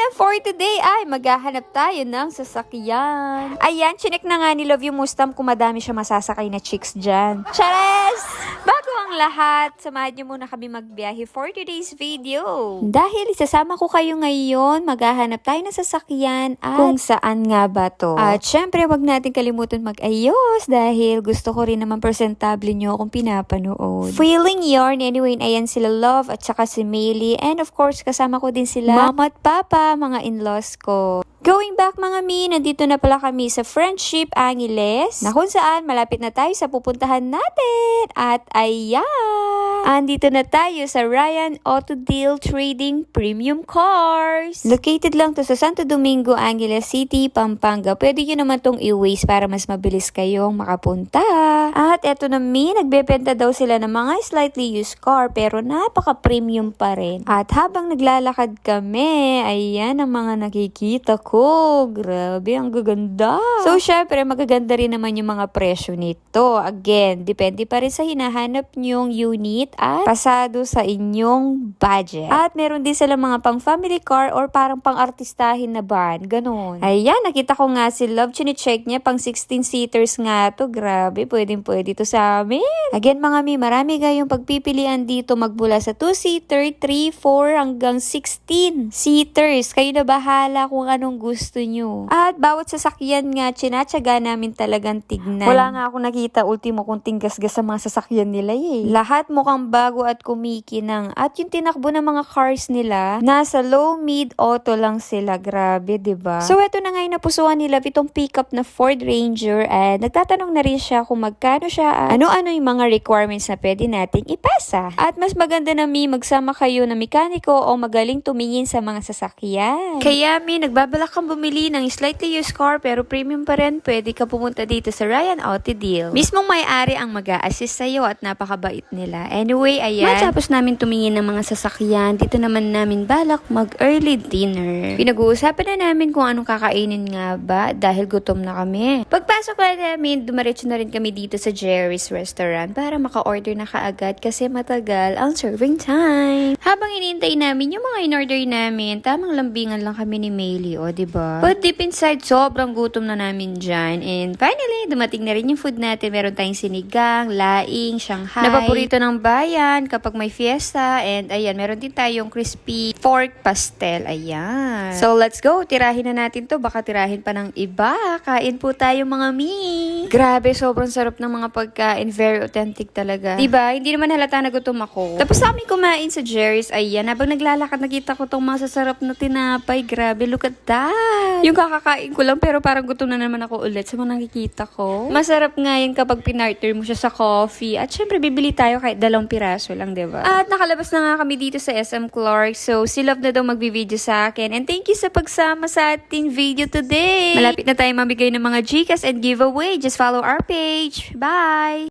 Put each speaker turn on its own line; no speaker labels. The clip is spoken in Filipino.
na for today ay maghahanap tayo ng sasakyan. Ayan, chinek na nga ni Love yung Mustang kung madami siya masasakay na chicks dyan. Chares! Bago ang lahat, samahan niyo muna kami magbiyahe for today's video. Dahil isasama ko kayo ngayon, maghahanap tayo ng sasakyan at kung saan nga ba to. At syempre, wag natin kalimutan mag-ayos dahil gusto ko rin naman presentable nyo akong pinapanood. Feeling yarn, anyway, ayan sila Love at saka si Maylie. And of course, kasama ko din sila Mama at Papa, mga in-laws ko. Going back mga mi, nandito na pala kami sa Friendship Angeles na kung saan malapit na tayo sa pupuntahan natin. At ayan! Andito na tayo sa Ryan Auto Deal Trading Premium Cars. Located lang to sa Santo Domingo, Angeles City, Pampanga. Pwede nyo naman tong i-waste para mas mabilis kayong makapunta. At eto na mi, nagbebenta daw sila ng mga slightly used car pero napaka-premium pa rin. At habang naglalakad kami, ayan ang mga nakikita ko. Grabe, ang gaganda. So, syempre, magaganda rin naman yung mga presyo nito. Again, depende pa rin sa hinahanap nyong unit at pasado sa inyong budget. At meron din sila mga pang family car or parang pang artistahin na van. Ganon. Ayan, nakita ko nga si Love. Chine-check niya pang 16 seaters nga to. Grabe, pwedeng pwede to sa amin. Again, mga mi, marami kayong pagpipilian dito magmula sa 2-seater, 3, 4, hanggang 16 seaters. Kayo na bahala kung anong gusto nyo. At bawat sasakyan nga, chinatsaga namin talagang tignan. Wala nga ako nakita ultimo kung tinggas-gas sa mga sasakyan nila eh. Lahat mukhang bago at kumikinang. At yung tinakbo ng mga cars nila, nasa low, mid, auto lang sila. Grabe, ba? So, eto na nga yung napusuan nila itong pickup na Ford Ranger. At nagtatanong na rin siya kung magkano siya at ano-ano yung mga requirements na pwede nating ipasa. At mas maganda na mi, magsama kayo na mekaniko o magaling tumingin sa mga sasakyan. Kaya mi, nagbabalak kang bumili ng slightly used car pero premium pa rin, pwede ka pumunta dito sa Ryan Auto Deal. Mismong may-ari ang mag assist sa'yo at napakabait nila. Anyway, ayan. Matapos namin tumingin ng mga sasakyan, dito naman namin balak mag-early dinner. Pinag-uusapan na namin kung anong kakainin nga ba dahil gutom na kami. Pagpasok na namin, dumaretso na rin kami dito sa Jerry's Restaurant para maka-order na kaagad kasi matagal ang serving time. Habang inintay namin yung mga in-order namin, tamang lambingan lang kami ni Maylie, o, di ba? But deep inside, sobrang gutom na namin dyan. And finally, dumating na rin yung food natin. Meron tayong sinigang, laing, Shanghai. Na paborito ng bayan kapag may fiesta. And ayan, meron din tayong crispy pork pastel. Ayan. So, let's go. Tirahin na natin to. Baka tirahin pa ng iba. Kain po tayo mga mi. Grabe, sobrang sarap ng mga pagkain. Very authentic talaga. Diba? Hindi naman halata na gutom ako. Tapos sa amin kumain sa Jerry's. Ayan, habang naglalakad, nakita ko tong mga sasarap na tinapay. Grabe, look at that. Yung kakakain ko lang, pero parang gutom na naman ako ulit sa mga nakikita ko. Masarap nga yun kapag pinartner mo siya sa coffee. At syempre, bibili tayo kahit dalawang piraso lang, ba? At nakalabas na nga kami dito sa SM Clark. So, si Love na daw magbibideo sa akin. And thank you sa pagsama sa ating video today. Malapit na tayo mamigay ng mga Gcash and giveaway. Just follow our page. Bye!